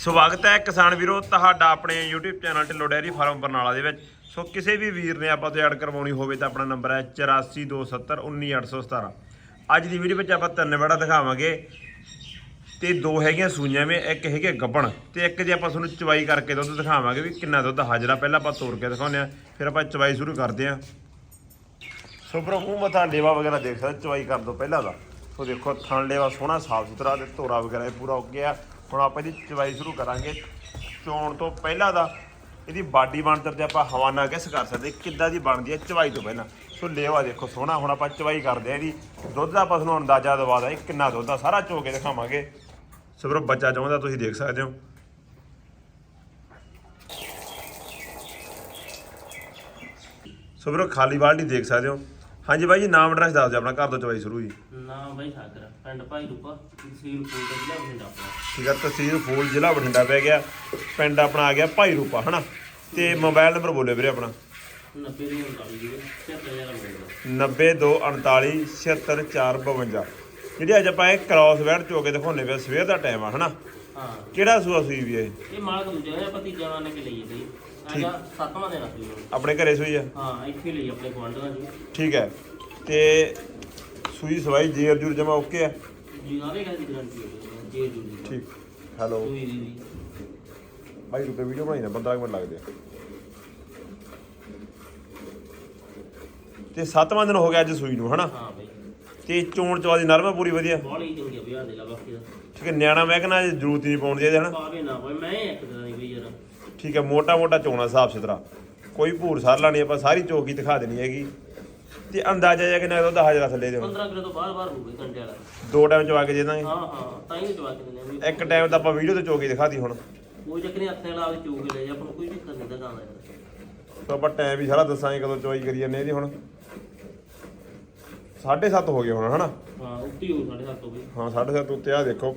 ਸਵਾਗਤ ਹੈ ਕਿਸਾਨ ਵੀਰੋ, ਤੁਹਾਡਾ ਆਪਣੇ YouTube channel Dhillon dairy farm Barnala ਦੇ ਵਿੱਚ। ਸੋ ਕਿਸੇ ਵੀ ਵੀਰ ਨੇ ਆਪਾਂ ਤੋਂ ਐਡ ਕਰਵਾਉਣੀ ਹੋਵੇ ਤਾਂ ਆਪਣਾ ਨੰਬਰ ਹੈ 8427191817 ਅੱਜ ਦੀ ਵੀਡੀਓ ਵਿੱਚ ਆਪਾਂ ਤਿੰਨ ਵੜਾ ਦਿਖਾਵਾਂਗੇ। ਤੇ ਦੋ ਹੈਗੀਆਂ ਸੂਈਆਂ ਵਿੱਚ ਇੱਕ ਹੈਗੇ ਗੱਬਣ। ਤੇ ਇੱਕ ਜੇ ਆਪਾਂ ਤੁਹਾਨੂੰ ਚਵਾਈ ਕਰਕੇ ਦੁੱਧ ਦਿਖਾਵਾਂਗੇ ਵੀ ਕਿੰਨਾ ਦੁੱਧ ਹਾਜ਼ਰਾ ਪਹਿਲਾਂ ਆਪਾਂ ਤੋੜ ਕੇ ਦਿਖਾਉਂਦੇ ਆ ਫਿਰ ਆਪਾਂ ਚਵਾਈ ਸ਼ੁਰੂ ਕਰਦੇ ਆ ਸੋ ਬਰੋ ਮੂੰਹ ਮੱਥਾ ਲੇਵਾ ਵਗੈਰਾ ਦੇਖ ਸਕਦੇ ਚਵਾਈ ਕਰ ਦੋ ਪਹਿਲਾਂ ਦਾ ਸੋ ਦੇਖੋ, ਥਣ ਲੇਵਾ ਸੋਹਣਾ ਸਾਫ਼ ਸੁਥਰਾ ਤੇ ਧੋਰਾ ਵਗੈਰਾ ਇਹ ਪੂਰਾ ਹੋ ਗਿਆ। ਹੁਣ ਆਪਾਂ ਇਹਦੀ ਚਵਾਈ ਸ਼ੁਰੂ ਕਰਾਂਗੇ। ਚੋਣ ਤੋਂ ਪਹਿਲਾਂ ਦਾ ਇਹਦੀ ਬਾਡੀ ਬਣਤਰ ਤੇ ਆਪਾਂ ਹਵਾਨਾ ਕਿਸ ਕਰ ਸਕਦੇ ਕਿੱਦਾਂ ਦੀ ਬਣਦੀ ਹੈ ਚਵਾਈ ਤੋਂ ਪਹਿਲਾਂ। ਸੋ ਲੇਵਾ ਦੇਖੋ ਸੋਹਣਾ, ਹੁਣ ਆਪਾਂ ਚਵਾਈ ਕਰਦੇ ਆ ਇਹਦੀ। ਦੁੱਧ ਦਾ ਆਪਾਂ ਤੁਹਾਨੂੰ ਅੰਦਾਜ਼ਾ ਦਵਾ ਦਾਂ ਕਿੰਨਾ ਦੁੱਧ ਆ, ਸਾਰਾ ਚੋ ਕੇ ਦਿਖਾਵਾਂਗੇ। ਸਬਰੋ ਬੱਚਾ ਚਾਹੁੰਦਾ ਤੁਸੀਂ ਦੇਖ ਸਕਦੇ ਹੋ। ਸਬਰੋ ਖਾਲੀ ਬਾਲਟੀ ਦੇਖ ਸਕਦੇ ਹੋ। ਹਾਂਜੀ ਬਾਈ ਜੀ ਨਾਮ ਐਡਰੈਸ ਦੱਸ ਦਿਓ ਆਪਣਾ ਘਰ ਤੋਂ ਚਵਾਈ ਸ਼ੁਰੂ ਜੀ। ਨਾਮ ਬਾਈ ਸਾਗਰ ਪਿੰਡ ਭਾਈ ਰੂਪਾ ਤਹਿਸੀਲ ਫੂਲ ਜ਼ਿਲ੍ਹਾ ਬਠਿੰਡਾ ਆਪਣਾ। ਠੀਕ ਆ ਤਹਿਸੀਲ ਫੂਲ ਜ਼ਿਲ੍ਹਾ ਬਠਿੰਡਾ ਪੈ ਗਿਆ। ਪਿੰਡ ਆਪਣਾ ਆ ਗਿਆ ਭਾਈ ਰੂਪਾ ਹਨਾ? ਤੇ ਮੋਬਾਈਲ ਨੰਬਰ ਬੋਲਿਓ ਵੀਰੇ ਆਪਣਾ। 90 ਨੂੰ 39 ਜੀ 70000 ਮਿਲਦਾ 9229476452 ਜਿਹੜੀ ਅੱਜ ਆਪਾਂ ਇਹ ਕ੍ਰਾਸ ਵੈਡ ਚੋ ਕੇ ਦਿਖਾਉਣੇ ਪਿਆ ਸਵੇਰ ਦਾ ਟਾਈਮ ਆ ਹਨਾ? ਹਾਂ। ਕਿਹੜਾ ਸੂਆ ਸੂਈ ਵੀ ਇਹ? ਇਹ ਮਾਲਕ ਦੂਜਾ ਹੈ ਭਤੀਜਾ ਵਾਲੇ ਕੇ ਲਈਏ ਬਈ। ਆਜਾ ਸੱਤਵਾਂ ਦਿਨ ਅਸੀਂ ਆਪਣੇ ਘਰੇ ਸੂਈ ਆ? ਹਾਂ ਇੱਥੇ ਲਈ ਆਪਣੇ ਗਵਾਂਢਾਂ ਜੀ ਠੀਕ ਹੈ। ਤੇ ਸੂਈ ਸਵਾਈ ਜੇਰ ਜੂਰ ਜਮਾ ਓਕੇ ਆ? ਜੀ ਨਾਲੇ ਕਹਿੰਦੀ ਗਰੰਟੀ ਹੈ ਜੀ ਜੀ ਜੀ ਠੀਕ। ਹੈਲੋ। ਸੂਈ ਦੀ ਵੀ। ਬਾਈ ਰੁਪਏ ਵੀਡੀਓ ਬਣਾਈ ਨਾ 15 ਮਿੰਟ ਲੱਗਦੇ ਆ। ਤੇ 7ਵਾਂ ਦਿਨ ਹੋ ਗਿਆ ਅੱਜ ਸੂਈ ਨੂੰ ਹਨਾ? ਹਾਂ ਬਈ। ਤੇ ਚੋਣ ਚਵਾ ਦੀ ਨਰਮ ਆ ਪੂਰੀ ਵਧੀਆ? ਬੋਲੀ ਚੰਗੀ ਆ ਵਿਆਹ ਦੇ ਲਾ ਬਾਕੀ ਦਾ। ਠੀਕ ਹੈ ਨਿਆਣਾ ਮੈਂ ਕਹਿੰਦਾ ਜ਼ਰੂਰਤ ਹੀ ਨਹੀਂ ਪਾਉਣ ਦੀ ਇਹਦੇ ਹਨਾ? ਪਾਵੇ ਨਾ ਭਾਈ ਮੈਂ ਇੱਕ ਦਿਨ ਦੀ ਠੀਕ ਹੈ ਮੋਟਾ ਮੋਟਾ ਚੋਣਾ ਸਾਫ਼ ਸੁਥਰਾ। ਕੋਈ ਭੂਰ ਸਾਰਲਾ ਨਹੀਂ ਆਪਾਂ ਸਾਰੀ ਚੋਕੀ ਦਿਖਾ ਦੇਣੀ ਹੈਗੀ। ਤੇ ਅੰਦਾਜ਼ਾ ਜਿਹਾ ਕਿੰਨਾ ਦੁੱਧ ਹਾਜ਼ਰਾ ਥੱਲੇ ਦੇ ਹੁਣ 15 ਕਿਲੋ ਤੋਂ ਬਾਹਰ ਬਾਹਰ ਹੋਊਗਾ ਘੰਟੇ ਵਾਲਾ। ਦੋ ਟਾਈਮ ਚਵਾ ਕੇ ਦੇ ਦਾਂਗੇ। ਹਾਂ ਹਾਂ ਤਾਂ ਹੀ ਜਵਾਕ ਦਿੰਦੇ ਆ ਇੱਕ ਟਾਈਮ ਤਾਂ ਆਪਾਂ ਵੀਡੀਓ ਤੇ ਚੋਕੀ ਦਿਖਾਤੀ ਹੁਣ। ਕੋਈ ਚੱਕਰ ਨਹੀਂ ਹੱਥੇ ਲਾ ਕੇ ਚੂਕ ਲੈ ਜਾ ਆਪਾਂ ਨੂੰ ਕੋਈ ਦਿੱਕਤ ਨਹੀਂ ਦਾ ਦਾ ਤਾਂ ਆਪਾਂ ਟਾਈਮ ਵੀ ਸਾਰਾ ਦੱਸਾਂਗੇ ਕਦੋਂ ਚਵਾਈ ਕਰੀ ਜਾਂਦੇ ਇਹਦੀ ਹੁਣ। 7:30 ਹੋ ਗਏ ਹੁਣ ਹਨਾ? ਹਾਂ ਉੱਤੀ ਹੋ ਸਾਡੇ ਹੱਥ ਤੋਂ ਬਈ ਹਾਂ 7:30 ਉੱਤੇ ਆ ਦੇਖੋ।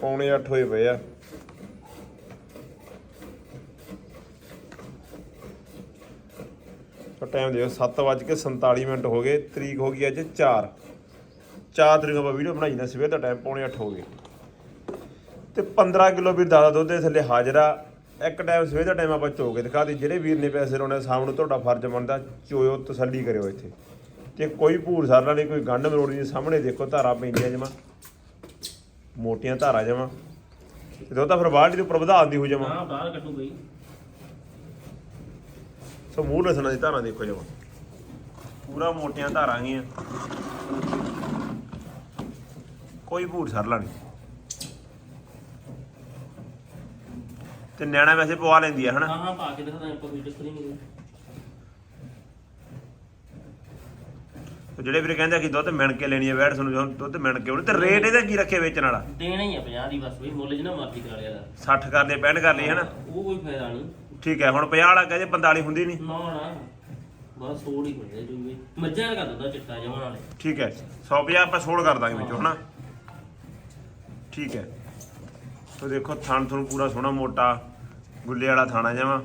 ਪੌਣੇ 8 ਹੋਏ ਪਏ ਆ। ਤਾਂ ਟਾਈਮ ਦੇਖੋ 7:47 ਮਿੰਟ ਹੋ ਗਏ, ਤਰੀਕ ਹੋ ਗਈ ਅੱਜ 4 4 ਤਰੀਕ ਆਪਾਂ ਵੀਡੀਓ ਬਣਾਈ ਨਾ, ਸਵੇਰ ਦਾ ਟਾਈਮ ਪੌਣੇ 8 ਹੋ ਗਏ। ਤੇ 15 ਕਿਲੋ ਵੀਰ ਦਾਦਾ ਦੁੱਧ ਦੇ ਥੱਲੇ ਹਾਜ਼ਰਾ, ਇੱਕ ਟਾਈਮ ਸਵੇਰ ਦਾ ਟਾਈਮ ਆਪਾਂ ਚੋ ਕੇ ਦਿਖਾ ਦੀ ਜਿਹੜੇ ਵੀਰ ਨੇ ਪੈਸੇ ਲਾਉਣੇ ਸਾਹਮਣੇ ਤੁਹਾਡਾ ਫਰਜ਼ ਬਣਦਾ, ਚੋਇਓ, ਤਸੱਲੀ ਕਰਿਓ ਇੱਥੇ। ਤੇ ਕੋਈ ਭੂਰ ਸਾਰਾ ਨਹੀਂ, ਕੋਈ ਗੰਢ ਮਰੋੜੀ ਨਹੀਂ, ਸਾਹਮਣੇ ਦੇਖੋ ਧਾਰਾ ਪੈਂਦੀਆਂ ਜਮਾ, ਮੋਟੀਆਂ ਧਾਰਾ ਜਮਾ। ਤੇ ਦੁੱਧ ਤਾਂ ਫਿਰ ਬਾਹਰ ਦੀ ਉੱਪਰ ਵਧਾ ਆਉਂਦੀ ਹੋ ਜਮਾ। ਹਾਂ, ਬਾਹਰ ਕੱਟੂ ਬਈ ਸੋ ਮੂੰਹ ਲਸਣਾ ਦੀ ਧਾਰਾਂ ਦੇਖੋ ਜਮਾ। ਪੂਰਾ ਮੋਟੀਆਂ ਧਾਰਾਂ ਗੀਆਂ। ਕੋਈ ਭੂਰ ਸਰਲਾ ਨਹੀਂ। ਤੇ ਨਿਆਣਾ ਵੈਸੇ ਪਵਾ ਲੈਂਦੀ ਆ ਹਨਾ? ਹਾਂ ਹਾਂ ਪਾ ਕੇ ਦਿਖਾਦਾ ਆਪਾਂ ਕੋਈ ਚੱਕਰ ਹੀ ਨਹੀਂ ਤੇ ਜਿਹੜੇ ਵੀਰੇ ਕਹਿੰਦੇ ਆ ਕਿ ਦੁੱਧ ਮਿਣ ਕੇ ਲੈਣੀ ਹੈ ਵੈੜ ਤੁਹਾਨੂੰ ਜਦੋਂ ਦੁੱਧ ਮਿਣ ਕੇ ਉਹਨੇ ਤੇ ਰੇਟ ਇਹਦਾ ਕੀ ਰੱਖੇ ਵੇਚਣ ਵਾਲਾ? ਦੇਣਾ ਹੀ ਆ 50 ਦੀ ਬਸ ਬਈ ਮੁੱਲ ਜਿੰਨਾ ਮਰਜ਼ੀ ਕਰਾ ਲਿਆ ਦਾ 60 ਕਰਦੇ 65 ਕਰ ਲਈ ਹਨਾ? ਉਹ ਕੋਈ ਫਾਇਦਾ ਨਹੀਂ। ਠੀਕ ਹੈ ਹੁਣ 50 ਵਾਲਾ ਕਹੇ 45 ਹੁੰਦੀ ਨਹੀਂ। ਨਾ ਨਾ ਬਸ ਸੋੜ ਹੀ ਹੁੰਦੇ ਮੱਝਾਂ ਦਾ ਦੁੱਧ ਚਿੱਟਾ ਜਮਾਂ ਵਾਲੇ। ਠੀਕ ਹੈ 150 ਆਪਾਂ ਛੋੜ ਕਰ ਦਾਂਗੇ ਵਿੱਚੋਂ ਹਨਾ? ਠੀਕ ਹੈ। ਤੋ ਦੇਖੋ ਥਣ ਤੁਹਾਨੂੰ ਪੂਰਾ ਸੋਹਣਾ ਮੋਟਾ ਗੁੱਲੇ ਵਾਲਾ ਥਾਣਾ ਜਾਵਾ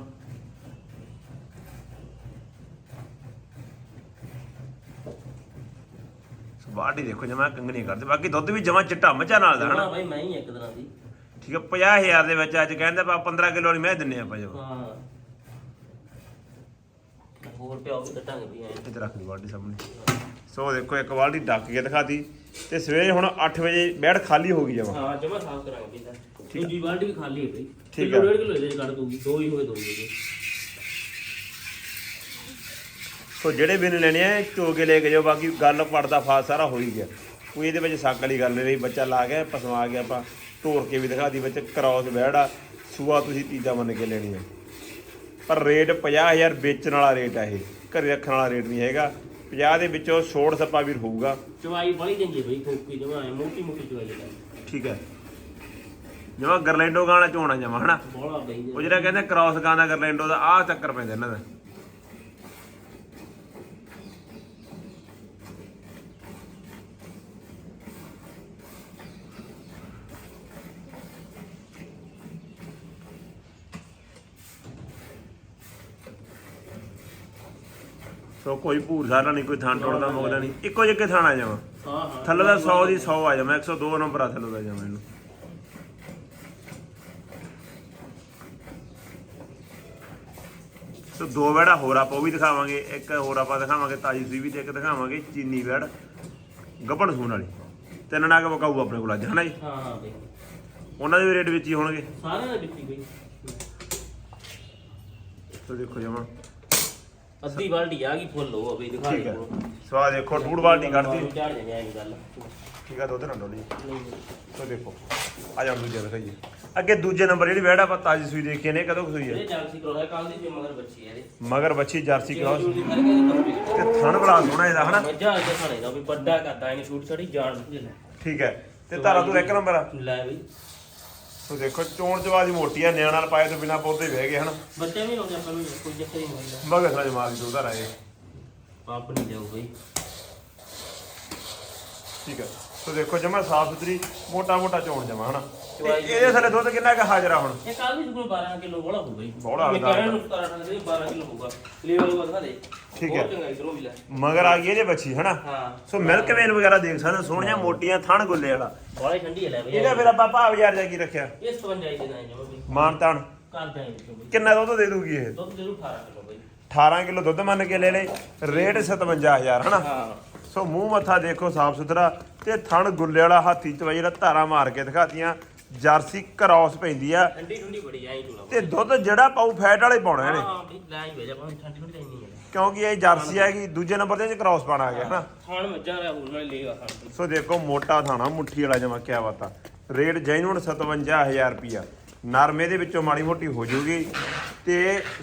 ਬਾਡੀ ਦੇਖੋ ਜਮਾ ਕੰਗਣੀ ਕਰਦੇ ਬਾਕੀ ਦੁੱਧ ਵੀ ਜਮਾ ਚਿੱਟਾ ਮੱਝਾਂ ਨਾਲ ਦਾ ਹਾਂ ਹਨਾ ਬਾਈ ਮੈਂ ਹੀ ਇੱਕ ਤਰ੍ਹਾਂ ਦੀ। ਠੀਕ ਹੈ 50000 ਦੇ ਵਿੱਚ ਅੱਜ ਕਹਿੰਦੇ ਆਪਾਂ 15 ਕਿਲੋ ਵਾਲੀ ਮੈਂ ਦਿੰਨੇ ਆਪਾਂ ਜੋ। ਹਾਂ। ਹੋਰ ਪਿਆਉ ਵੀ ਕੱਟਾਂਗੇ ਵੀ ਐ। ਇੱਥੇ ਰੱਖ ਦੀ ਬਾਡੀ ਸਾਹਮਣੇ। ਸੋ ਦੇਖੋ ਇੱਕ ਬਾਲਟੀ ਡੱਕ ਕੇ ਦਿਖਾਤੀ। ਤੇ ਸਵੇਰੇ ਹੁਣ 8 ਵਜੇ ਬੈਠ ਖਾਲੀ ਹੋ ਗਈ ਜਮਾ ਹਾਂ ਜਮਾ ਸਾਫ਼ ਕਰਾਂਗੇ ਇਹਦਾ ਦੂਜੀ ਬਾਲਟੀ ਵੀ ਖਾਲੀ ਹੈ ਬਈ ਠੀਕ ਆ। ਡੇਢ ਕਿਲੋ ਇਹਦੇ ਚ ਕੱਢ ਦੂਗੀ ਦੋ ਹੀ ਹੋਏ ਦੋ ਹੀ ਹੋਏ ਸੋ ਜਿਹੜੇ ਵੀ ਨੇ ਲੈਣੇ ਆ ਚੋ ਕੇ ਲੈ ਕੇ ਜਾਓ ਬਾਕੀ ਗੱਲ ਪੜਦਾ ਫਾਸ ਸਾਰਾ ਹੋ ਹੀ ਗਿਆ। ਕੋਈ ਇਹਦੇ ਵਿੱਚ ਸ਼ੱਕ ਵਾਲੀ ਗੱਲ ਨਹੀਂ ਰਹੀ ਬੱਚਾ ਲਾ ਗਿਆ ਪਸਮਾ ਗਿਆ ਆਪਾਂ ਤੋੜ ਕੇ ਵੀ ਦਿਖਾ ਦੀ ਵਿੱਚ ਕ੍ਰਾਸ ਬੈੜਾ ਸੂਆ ਤੁਸੀਂ ਤੀਜਾ ਮੰਨ ਕੇ ਲੈਣੀ ਹੈ ਪਰ ਰੇਟ 50000 ਵੇਚਣ ਵਾਲਾ ਰੇਟ ਆ ਇਹ। ਘਰੇ ਰੱਖਣ ਵਾਲਾ ਰੇਟ ਨਹੀਂ ਹੈਗਾ। 50 ਦੇ ਵਿੱਚੋਂ ਛੋੜ ਸੱਪਾ ਵੀ ਹੋਊਗਾ। ਚਵਾਈ ਬੜੀ ਚੰਗੀ ਬਈ ਠੋਕੀ ਜਮਾ ਮੋਟੀ ਮੋਟੀ ਚਵਾਈ ਹੈ ਠੀਕ ਹੈ। ਜਮਾ ਗਰਲੈਂਡੋ ਗਾਣਾ ਚੋਣਾ ਜਮਾ ਹਨਾ? ਬੋਲਾ ਬਈ। ਉਹ ਜਿਹੜਾ ਕਹਿੰਦੇ ਕ੍ਰਾਸ ਗਾਣਾ ਗਰਲੈਂਡੋ ਦਾ ਆਹ ਚੱਕਰ ਪੈਂਦਾ ਇਹਨਾਂ ਦਾ। ਸੋ ਕੋਈ ਭੂਰ ਸਾਰਾ ਨਹੀਂ ਕੋਈ ਥਾਂ ਟੋੜਦਾ ਮੁਕਦਾ ਨਹੀਂ। ਇੱਕੋ ਜਿੱਕੇ ਥਾਣਾ ਜਾਵਾਂ। ਹਾਂ ਹਾਂ। ਥੱਲੇ ਦਾ 100 ਦੀ 100 ਆ ਜਾਵਾਂ 102 ਨੰਬਰ ਆ ਥੱਲੇ ਦਾ ਜਾਵਾਂ ਇਹਨੂੰ। ਸੋ ਦੋ ਵੜਾ ਹੋਰ ਆਪਾਂ ਉਹ ਵੀ ਦਿਖਾਵਾਂਗੇ ਇੱਕ ਹੋਰ ਆਪਾਂ ਦਿਖਾਵਾਂਗੇ ਤਾਜੀ ਸੂਈ ਵੀ ਤੇ ਇੱਕ ਦਿਖਾਵਾਂਗੇ ਚੀਨੀ ਵੜ ਗੱਭਣ ਸੂਣ ਵਾਲੀ। ਤਿੰਨ ਨਾਗ ਵਕਾਊ ਆਪਣੇ ਕੋਲ ਅੱਜ ਹਨਾ ਜੀ? ਹਾਂ ਹਾਂ ਬਈ। ਉਹਨਾਂ ਦੇ ਵੀ ਰੇਟ ਵਿੱਚ ਹੀ ਹੋਣਗੇ। ਸਾਰਿਆਂ ਦੇ ਵਿੱਚ ਬਈ। ਸੋ ਦੇਖੋ ਜਮਾ। ਅੱਧੀ ਬਾਲਟੀ ਆ ਗਈ ਫੁੱਲ ਹੋ ਬਈ ਦਿਖਾ ਠੀਕ ਦੇ ਹੈ ਸਵਾ ਦੇਖੋ ਡੂੜ ਬਾਲਟੀ ਕੱਢਦੀ ਜਾਂਦੇ ਐਂ ਗੱਲ। ਠੀਕ ਆ ਦੁੱਧ ਨਾ ਡੋਲੀ। ਸੋ ਦੇਖੋ ਆ ਜਾ ਦੂਜਾ ਦਿਖਾਈਏ। ਅੱਗੇ ਦੂਜੇ ਨੰਬਰ ਜਿਹੜੀ ਵੈੜ ਆਪਾਂ ਤਾਜੀ ਸੂਈ ਦੇਖੀ ਨੇ ਕਦੋਂ ਸੂਈ ਹੈ ਇਹ ਜਾਲਸੀ ਕਰੋ ਹੈ ਕੱਲ ਦੀ ਜੇ ਮਗਰ ਬੱਚੀ ਹੈ ਇਹਦੇ। ਮਗਰ ਬੱਚੀ ਜਰਸੀ ਕਰਾਸ ਜੂੜੀ ਕਰਕੇ ਤੇ ਥਣ ਬੜਾ ਸੋਹਣਾ ਇਹਦਾ ਹਨਾ? ਮੱਝਾਂ ਦੇ ਖਾਣੇ ਦਾ ਵੀ ਵੱਡਾ ਕਰਦਾ ਇਹਨੇ ਛੂਟ ਛੜੀ ਜਾਣ ਲੈ ਠੀਕ ਹੈ। ਤੇ ਧਾਰਾ ਤੂੰ ਇੱਕ ਨੰਬਰ ਆ? ਲੈ ਬਈ ਸੋ ਦੇਖੋ ਚੋਣ ਚਵਾਜ ਮੋਟੀ ਆ ਨਿਆਣ ਨਾਲ ਪਾਏ ਤੋਂ ਬਿਨਾ ਪੌਦੇ ਬਹਿ ਗਏ ਹਨ। ਬੱਚੇ ਵੀ ਗਿਆ ਆਪਾਂ ਨੂੰ ਕੋਈ ਚੱਕਰ ਹੀ ਨਹੀਂ ਹੁੰਦਾ। ਮਗਰ ਸਾਜ ਮਾਰ ਦੀ ਦੋ ਧਾਰਾ ਇਹ। ਪਾਪ ਨਹੀਂ ਜਾਊ ਬਈ। ਠੀਕ ਹੈ ਸੋ ਦੇਖੋ ਜਮਾ ਸਾਫ਼ ਸੁਥਰੀ ਮੋਟਾ ਮੋਟਾ ਚੋਣ ਜਮਾ ਹਨਾ? ਤੇ ਇਹਦੇ ਥੱਲੇ ਦੁੱਧ ਕਿੰਨਾ ਕੁ ਹਾਜ਼ਰ ਆ ਹੁਣ? ਇਹ ਕੱਲ ਵੀ ਸੁਕਰ 12 ਕਿਲੋ ਬੋਲਾ ਹੋ ਗਈ ਬੋਲਾ ਮੈਂ ਹੁੰਦਾ ਕਹਿਣ ਨੂੰ 17 18 ਦੇ 12 ਕਿਲੋ ਹੋਊਗਾ। ਲੈਵਲ ਵਧਾ ਦੇ। ਠੀਕ ਹੈ। ਮਗਰ ਆ ਗਈ ਇਹਦੇ ਬੱਚੀ ਹਨਾ? ਹਾਂ। ਸੋ ਮਿਲਕ ਵੇਨ ਵਗੈਰਾ ਦੇਖ ਸਕਦੇ ਸੋਹਣੀਆਂ ਮੋਟੀਆਂ ਥਣ ਗੁੱਲੇ ਵਾਲਾ। ਬੋਲਾ ਠੰਡੀ ਹੈ ਲੈ ਬਈ। ਇਹਦਾ ਫਿਰ ਆਪਾਂ ਭਾਅ ਬਾਜ਼ਾਰ ਜਾ ਕੀ ਰੱਖਿਆ। ਇਹ 57 ਦੇ ਨਾ ਜਮਾ ਬਈ। ਮਾਨ ਤਾਨ। ਕਿੰਨਾ ਦੁੱਧ ਦੇ ਦੂਗੀ ਇਹ? ਦੁੱਧ ਜ਼ਰੂਰ 18 ਕਿਲੋ ਬਈ। 18 ਕਿਲੋ ਦੁੱਧ ਮੰਨ ਕੇ ਲੈ ਲੈ ਰੇਟ 57000 ਹਨਾ? ਹਾਂ। ਸੋ ਮੂੰਹ ਮੱਥਾ ਦੇਖੋ ਸਾਫ਼ ਸੁਥਰਾ ਤੇ ਥਣ ਗੁੱਲੇ ਵਾਲਾ ਹਾਥੀ ਚਵਾਈ ਜਿਹੜਾ ਧਾਰਾ ਮਾਰ ਕੇ ਦਿਖਾਤੀਆਂ ਜਰਸੀ ਕ੍ਰਾਸ ਪੈਂਦੀ ਆ। ਠੰਡੀ ਠੰਡੀ ਬੜੀ ਐਂ ਚੂਲਾ ਤੇ ਦੁੱਧ ਜਿਹੜਾ ਪਾਉ ਫੈਟ ਵਾਲੇ ਪਾਉਣਾ ਇਹਨੇ ਹਾਂ ਬਈ ਲੈ ਹੀ ਭੇਜਾ ਭਾਵੇਂ ਠੰਡੀ ਠੰਡੀ ਲੈਣੀ ਹੈ ਕਿਉਂਕਿ ਇਹ ਜਰਸੀ ਹੈਗੀ ਦੂਜੇ ਨੰਬਰ ਤੇ ਕ੍ਰਾਸ ਪਾਣਾ ਆ ਗਿਆ ਹਨਾ ਖਾਣ ਮੱਝਾਂ ਦਾ ਹੋਰ ਨਾਲ ਲੇਗਾ ਸੋ ਦੇਖੋ ਮੋਟਾ ਥਾਣਾ ਮੁੱਠੀ ਵਾਲਾ ਜਮਾ ਕਿਆ ਬਾਤਾ ਰੇਟ ਜੈਨੂਨ 57000 ਰੁਪਿਆ ਨਰਮੇ ਦੇ ਵਿੱਚੋਂ ਮਾੜੀ ਮੋਟੀ ਹੋ ਜਾਊਗੀ ਤੇ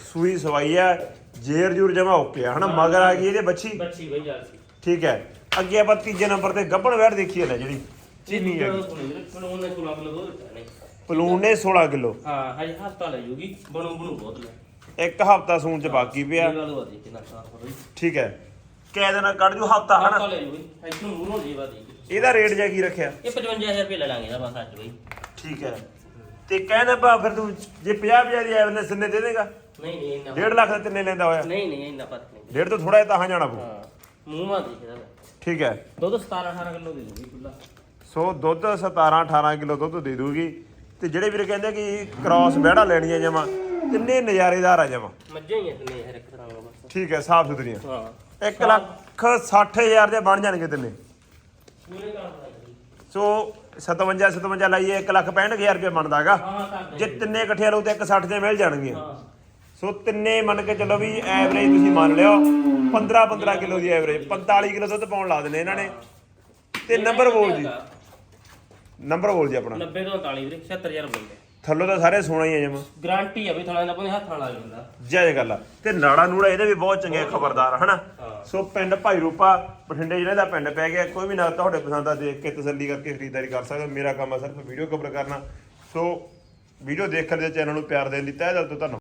ਸੂਈ ਸਵਾਈ ਆ ਜੇਰ ਜੂਰ ਜਮਾ ਓਕੇ ਆ ਹਨਾ? ਮਗਰ ਆ ਗਈ ਇਹਦੇ ਬੱਚੀ। ਬੱਚੀ ਬਈ ਜਾਲਸੀ ਠੀਕ ਹੈ। ਅੱਗੇ ਆਪਾਂ ਤੀਜੇ ਨੰਬਰ ਤੇ ਗੱਭਣ ਵੈੜ ਦੇਖੀਏ ਲੈ ਜਿਹੜੀ। ਚੀਨੀ ਹੈ ਕਿਲੋ ਦੋ ਦਿੱਤਾ ਨਹੀਂ ਪਲੂਨ ਨੇ 16 ਕਿਲੋ। ਹਾਂ ਹਜੇ ਹਫਤਾ ਲੈ ਜੂਗੀ। ਬਣੂ ਬਣੂ ਬਹੁਤ ਲੈ। ਇੱਕ ਹਫਤਾ ਸੂਣ ਚ ਬਾਕੀ ਪਿਆ। ਇਹ ਕਿੰਨਾ ਸਾਫ਼ ਠੀਕ ਹੈ। ਕਿਹ ਦਿਨ ਕੱਢ ਜੂ ਹਫਤਾ ਹਫਤਾ ਹਨਾ ਲੈ ਜੂਗੀ। ਇੱਥੋਂ ਮੂੰਹੋਂ ਜੀ ਬਾਦੀ ਇਹਦਾ ਰੇਟ ਜਿਹਾ ਕੀ ਰੱਖਿਆ? ਇਹ 55000 ਰੁਪਏ ਲੈ ਲਾਂਗੇ ਇਹਦਾ ਬਸ ਅੱਜ ਬਈ। ਠੀਕ ਹੈ। ਤੇ ਕਹਿੰਦਾ ਭਾ ਫਿਰ ਤੂੰ ਜੇ 50 50 ਦੀ ਐਵਰੇਜ ਸਿੰਨੇ ਦੇ ਦੇਗਾ? ਨਹੀਂ ਨਹੀਂ ਇੰਨਾ 1.5 ਲੱਖ ਦਾ ਤਿੰਨੇ ਲੈਂਦਾ ਹੋਇਆ। ਨਹੀਂ ਨਹੀਂ ਇੰਨਾ ਪਤ ਨਹੀਂ। ਡੇਢ ਤੋਂ ਥੋੜਾ ਜਿਹਾ ਤਾਂ ਜਾਣਾ ਪਊ। ਹਾਂ। ਮੂੰਹ ਮਾ ਦੇਖਦਾ ਠੀਕ ਹੈ। ਦੁੱਧ 17 18 ਕਿਲੋ ਦੇ ਦੂਗੀ ਖੁੱਲਾ ਸੋ ਦੁੱਧ 17 18 ਕਿਲੋ ਦੁੱਧ ਦੇ ਦੂਗੀ ਤੇ ਜਿਹੜੇ ਵੀਰ ਕਹਿੰਦੇ ਕਿ ਕ੍ਰਾਸ ਬਹਿੜਾ ਲੈਣੀਆਂ ਜਮਾ ਤਿੰਨੇ ਨਜ਼ਾਰੇਦਾਰ ਆ ਜਮਾ। ਮੱਝਾਂ ਹੀ ਐ ਤਨੇ ਹਰ ਇੱਕ ਤਰ੍ਹਾਂ ਦਾ ਬਸ। ਠੀਕ ਹੈ ਸਾਫ਼ ਸੁਥਰੀਆਂ। ਹਾਂ। 1 ਲੱਖ 60000 ਦੇ ਬਣ ਜਾਣਗੇ ਤਿੰਨੇ। ਪੂਰੇ ਸੋ 57 57 ਲਾਈਏ 1 ਲੱਖ 65000 ਰੁਪਏ ਬਣਦਾਗਾ ਹਾਂ ਕਰ ਜੇ ਤਿੰਨੇ ਇਕੱਠੇ ਲਓ ਤੇ 160 ਦੇ ਮਿਲ ਜਾਣਗੇ ਹਾਂ। ਸੋ ਤਿੰਨੇ ਮੰਨ ਕੇ ਚੱਲੋ ਵੀ ਐਵਰੇਜ ਤੁਸੀਂ ਮੰਨ ਲਿਓ 15 15 ਕਿਲੋ ਦੀ ਐਵਰੇਜ 45 ਕਿਲੋ ਦੁੱਧ ਪਾਉਣ ਲਾ ਦਿੰਦੇ ਇਹਨਾਂ ਨੇ। ਤੇ ਨੰਬਰ ਬੋਲ ਜੀ। ਨੰਬਰ ਬੋਲ ਜੀ ਆਪਣਾ। 90 ਤੋਂ 39 ਵੀਰੇ 76000 ਬੋਲਦੇ ਥੱਲੋਂ ਤਾਂ ਸਾਰੇ ਸੋਨਾ ਹੀ ਆ ਜਮਾ। ਗਾਰੰਟੀ ਆ ਵੀ ਥੋੜਾ ਜਿਹਾ ਆਪਣੇ ਹੱਥ ਨਾਲ ਜਾਂਦਾ। ਜੈ ਗੱਲ ਆ ਤੇ ਨਾੜਾ ਨੂੜਾ ਇਹਦੇ ਵੀ ਬਹੁਤ ਚੰਗੇ ਖਬਰਦਾਰ ਆ, ਹਨਾ? ਹਾਂ। ਸੋ ਪਿੰਡ ਭਾਈ ਰੂਪਾ ਬਠਿੰਡੇ ਜ਼ਿਲ੍ਹੇ ਦਾ ਪਿੰਡ ਪੈ ਗਿਆ। ਕੋਈ ਵੀ ਨਾ ਤੁਹਾਡੇ ਪਸੰਦ ਦਾ ਦੇਖ ਕੇ ਤਸੱਲੀ ਕਰਕੇ ਖਰੀਦਦਾਰੀ ਕਰ ਸਕਦੇ ਹੋ। ਮੇਰਾ ਕੰਮ ਆ ਸਿਰਫ ਵੀਡੀਓ ਕਵਰ ਕਰਨਾ। ਸੋ ਵੀਡੀਓ ਦੇਖਣ ਦੇ ਚੈਨਲ ਨੂੰ ਪਿਆਰ ਦੇਣ ਲਈ ਤਹਿ ਦਿਲ ਤੋਂ ਧੰਨਵਾਦ।